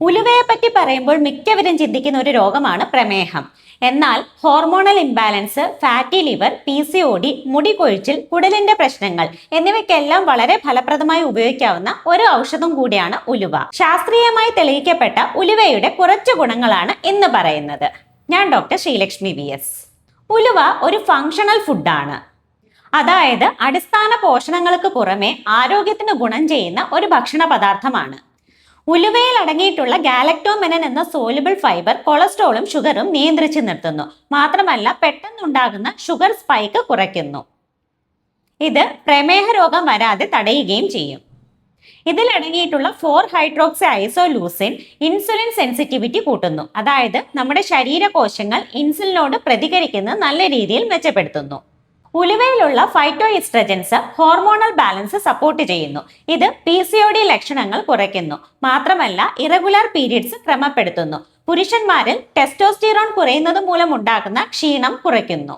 ഉലുവയെ പറ്റി പറയുമ്പോൾ മിക്കവരും ചിന്തിക്കുന്ന ഒരു രോഗമാണ് പ്രമേഹം. എന്നാൽ hormonal imbalance fatty liver P C O D മുടി കൊഴിച്ചിൽ കുടലിന്റെ പ്രശ്നങ്ങൾ എന്നിവയ്ക്കെല്ലാം വളരെ ഫലപ്രദമായി ഉപയോഗിക്കാവുന്ന ഒരു ഔഷധം കൂടിയാണ് ഉലുവ. ശാസ്ത്രീയമായി തെളിയിക്കപ്പെട്ട ഉലുവയുടെ കുറച്ച് ഗുണങ്ങളാണ് ഇന്ന് പറയുന്നത്. ഞാൻ ഡോക്ടർ ശ്രീലക്ഷ്മി വി എസ്. ഉലുവ ഒരു ഫങ്ഷണൽ ഫുഡാണ് അതായത് അടിസ്ഥാന പോഷണങ്ങൾക്ക് പുറമെ ആരോഗ്യത്തിന് ഗുണം ചെയ്യുന്ന ഒരു ഭക്ഷണ പദാർത്ഥമാണ് ഉലുവയിൽ അടങ്ങിയിട്ടുള്ള ഗാലക്ടോമെനൻ എന്ന സോലുബിൾ ഫൈബർ കൊളസ്ട്രോളും ഷുഗറും നിയന്ത്രിച്ചു നിർത്തുന്നു. മാത്രമല്ല പെട്ടെന്നുണ്ടാകുന്ന ഷുഗർ സ്പൈക്ക് കുറയ്ക്കുന്നു. ഇത് പ്രമേഹ രോഗം വരാതെ തടയുകയും ചെയ്യും. ഇതിലടങ്ങിയിട്ടുള്ള four hydroxy isoleucine insulin sensitivity കൂട്ടുന്നു. അതായത് നമ്മുടെ ശരീരകോശങ്ങൾ ഇൻസുലിനോട് പ്രതികരിക്കുന്ന നല്ല രീതിയിൽ മെച്ചപ്പെടുത്തുന്നു. ഉലുവയിലുള്ള phyto estrogens hormonal balance support ചെയ്യുന്നു. ഇത് പി സി ഒ ഡി ലക്ഷണങ്ങൾ കുറയ്ക്കുന്നു. മാത്രമല്ല ഇറഗുലർ പീരീഡ്സ് ക്രമപ്പെടുത്തുന്നു. പുരുഷന്മാരിൽ ടെസ്റ്റോസ്റ്റിറോൺ കുറയുന്നത് മൂലം ഉണ്ടാകുന്ന ക്ഷീണം കുറയ്ക്കുന്നു.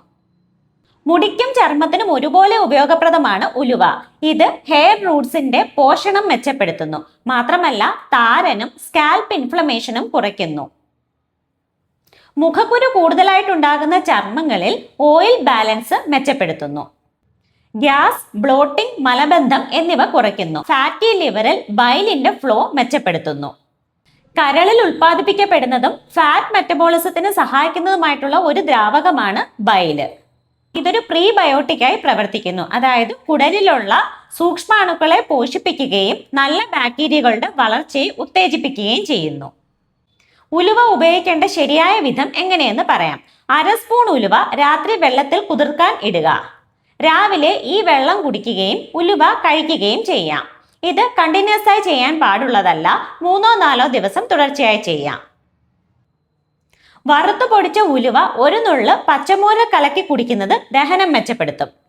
മുടിക്കും ചർമ്മത്തിനും ഒരുപോലെ ഉപയോഗപ്രദമാണ് ഉലുവ. ഇത് ഹെയർ റൂട്ട്സിന്റെ പോഷണം മെച്ചപ്പെടുത്തുന്നു. മാത്രമല്ല താരനും സ്കാൽപ്പ് ഇൻഫ്ലമേഷനും കുറയ്ക്കുന്നു. മുഖക്കുരു കൂടുതലായിട്ടുണ്ടാകുന്ന ചർമ്മങ്ങളിൽ ഓയിൽ ബാലൻസ് മെച്ചപ്പെടുത്തുന്നു. ഗ്യാസ് ബ്ലോട്ടിംഗ് മലബന്ധം എന്നിവ കുറയ്ക്കുന്നു. ഫാറ്റി ലിവറിൽ ബൈലിന്റെ ഫ്ലോ മെച്ചപ്പെടുത്തുന്നു. കരളിൽ ഉൽപ്പാദിപ്പിക്കപ്പെടുന്നതും ഫാറ്റ് മെറ്റബോളിസത്തിന് സഹായിക്കുന്നതുമായിട്ടുള്ള ഒരു ദ്രാവകമാണ് ബൈൽ ഇതൊരു പ്രീബയോട്ടിക്കായി പ്രവർത്തിക്കുന്നു. അതായത് കുടലിലുള്ള സൂക്ഷ്മാണുക്കളെ പോഷിപ്പിക്കുകയും നല്ല ബാക്ടീരിയകളുടെ വളർച്ചയെ ഉത്തേജിപ്പിക്കുകയും ചെയ്യുന്നു. ഉലുവ ഉപയോഗിക്കേണ്ട ശരിയായ വിധം എങ്ങനെയെന്ന് പറയാം. അര സ്പൂൺ ഉലുവ രാത്രി വെള്ളത്തിൽ കുതിർക്കാൻ ഇടുക. രാവിലെ ഈ വെള്ളം കുടിക്കുകയും ഉലുവ കഴിക്കുകയും ചെയ്യാം. ഇത് കണ്ടിന്യൂസ് ആയി ചെയ്യാൻ പാടുള്ളതല്ല മൂന്നോ നാലോ ദിവസം തുടർച്ചയായി ചെയ്യാം. വറുത്തു പൊടിച്ച ഉലുവ ഒരു നുള്ള് പച്ചമൂര കലക്കി കുടിക്കുന്നത് ദഹനം മെച്ചപ്പെടുത്തും.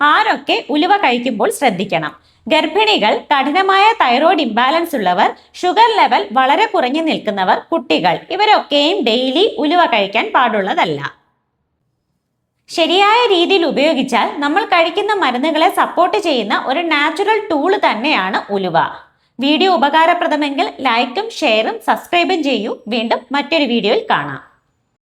ആരൊക്കെ ഉലുവ കഴിക്കുമ്പോൾ ശ്രദ്ധിക്കണം? ഗർഭിണികൾ കഠിനമായ തൈറോയ്ഡ് ഇംബാലൻസ് ഉള്ളവർ ഷുഗർ ലെവൽ വളരെ കുറഞ്ഞു നിൽക്കുന്നവർ കുട്ടികൾ ഇവരൊക്കെയും ഡെയിലി ഉലുവ കഴിക്കാൻ പാടുള്ളതല്ല. ശരിയായ രീതിയിൽ ഉപയോഗിച്ചാൽ നമ്മൾ കഴിക്കുന്ന മരുന്നുകളെ സപ്പോർട്ട് ചെയ്യുന്ന ഒരു നാച്ചുറൽ ടൂൾ തന്നെയാണ് ഉലുവ. വീഡിയോ ഉപകാരപ്രദമെങ്കിൽ ലൈക്കും ഷെയറും സബ്സ്ക്രൈബും ചെയ്യൂ. വീണ്ടും മറ്റൊരു വീഡിയോയിൽ കാണാം.